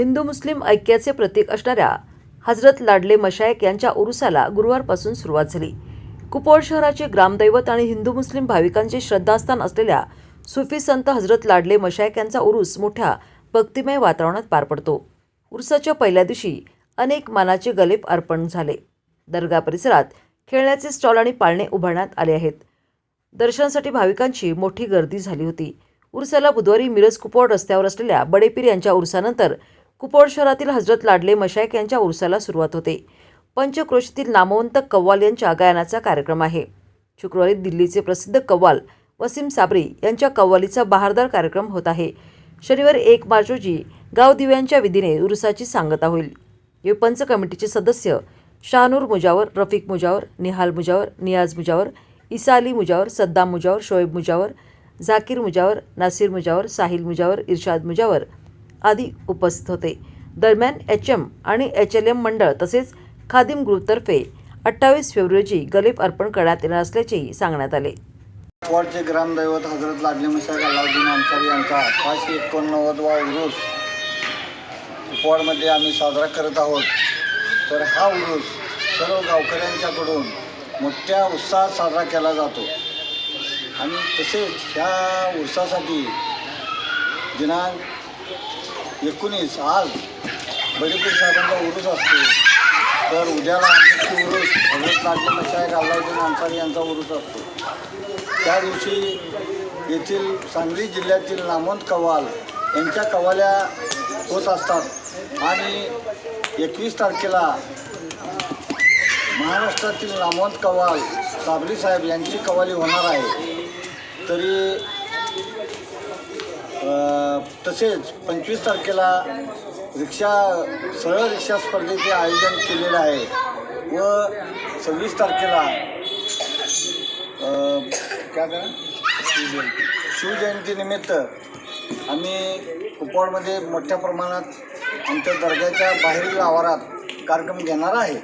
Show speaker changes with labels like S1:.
S1: हिंदू मुस्लिम ऐक्याचे प्रतीक असणाऱ्या हजरत लाडले मशायक यांच्या उरुसाला गुरुवारपासून सुरुवात झाली. कुपवाड शहराचे ग्रामदैवत आणि हिंदू मुस्लिम भाविकांचे श्रद्धास्थान असलेल्या सुफी संत हजरत लाडले मशायक यांचा उरूस मोठ्या भक्तिमय वातावरणात पार पडतो. उरुसाच्या पहिल्या दिवशी अनेक मानाचे गलेप अर्पण झाले. दर्गा परिसरात खेळण्याचे स्टॉल आणि पाळणे उभारण्यात आले आहेत. दर्शनासाठी भाविकांची मोठी गर्दी झाली होती. उरसाला बुधवारी मिरज कुपवाड रस्त्यावर असलेल्या बडेपीर यांच्या उरसानंतर कुपवाड शहरातील हजरत लाडले मशायक यांच्या उरसाला सुरुवात होते. पंचक्रोशीतील नामवंत कव्वाल यांच्या गायनाचा कार्यक्रम आहे. शुक्रवारी दिल्लीचे प्रसिद्ध कव्वाल वसीम साबरी यांच्या कव्वालीचा बहारदार कार्यक्रम होत आहे. शनिवारी एक मार्च रोजी गाव दिव्यांच्या विधीने उरुसाची सांगता होईल. हे पंच कमिटीचे सदस्य शाहनूर मुजावर रफिक मुजावर निहाल मुजावर नियाज मुजावर इसा अली मुजावर सद्दाम मुजावर शोएब मुजावर झाकीर मुजावर नासिर मुजावर साहिल मुजावर इर्शाद मुजावर आदी उपस्थित होते. दरम्यान एच एम आणि एच एल एम मंडळ तसेच खादिम ग्रुपतर्फे अठ्ठावीस फेब्रुवारीची रोजी अर्पण करण्यात येणार असल्याचेही सांगण्यात आले.
S2: कुपवाडचे ग्रामदैवत हजरत लाडले मिसाळ अलाउद्दीन अन्सारी यांचा पाचशे एकोणनव्वदवा उरुस उपवाडमध्ये आम्ही साजरा करत आहोत. तर हा उरुस सर्व गावकऱ्यांच्याकडून मोठ्या उत्साहात साजरा केला जातो. आणि तसेच ह्या उत्साहासाठी दिनांक एकोणीस. आज बडीपूर साहेबांचा उरूस असतो. तर उद्याला आमची उरूस हजरत लाडले मशाक अन्सारी यांचा उरूस असतो. त्या दिवशी येथील सांगली जिल्ह्यातील नामवंत कव्वाल यांच्या कव्वाल्या होत असतात. आणि एकवीस तारखेला महाराष्ट्रातील नामवंत कव्वाल साबरी साहेब यांची कव्वाली होणार आहे. तरी तसेच पंचवीस तारखेला रिक्षा सरळ रिक्षा स्पर्धेचे आयोजन केलेलं आहे. व सव्वीस तारखेला काय करा? शिवजयंती शिवजयंतीनिमित्त आम्ही कुपवाडमध्ये मोठ्या प्रमाणात आमच्या दर्ग्याच्या बाहेरील आवारात कार्यक्रम घेणार आहे.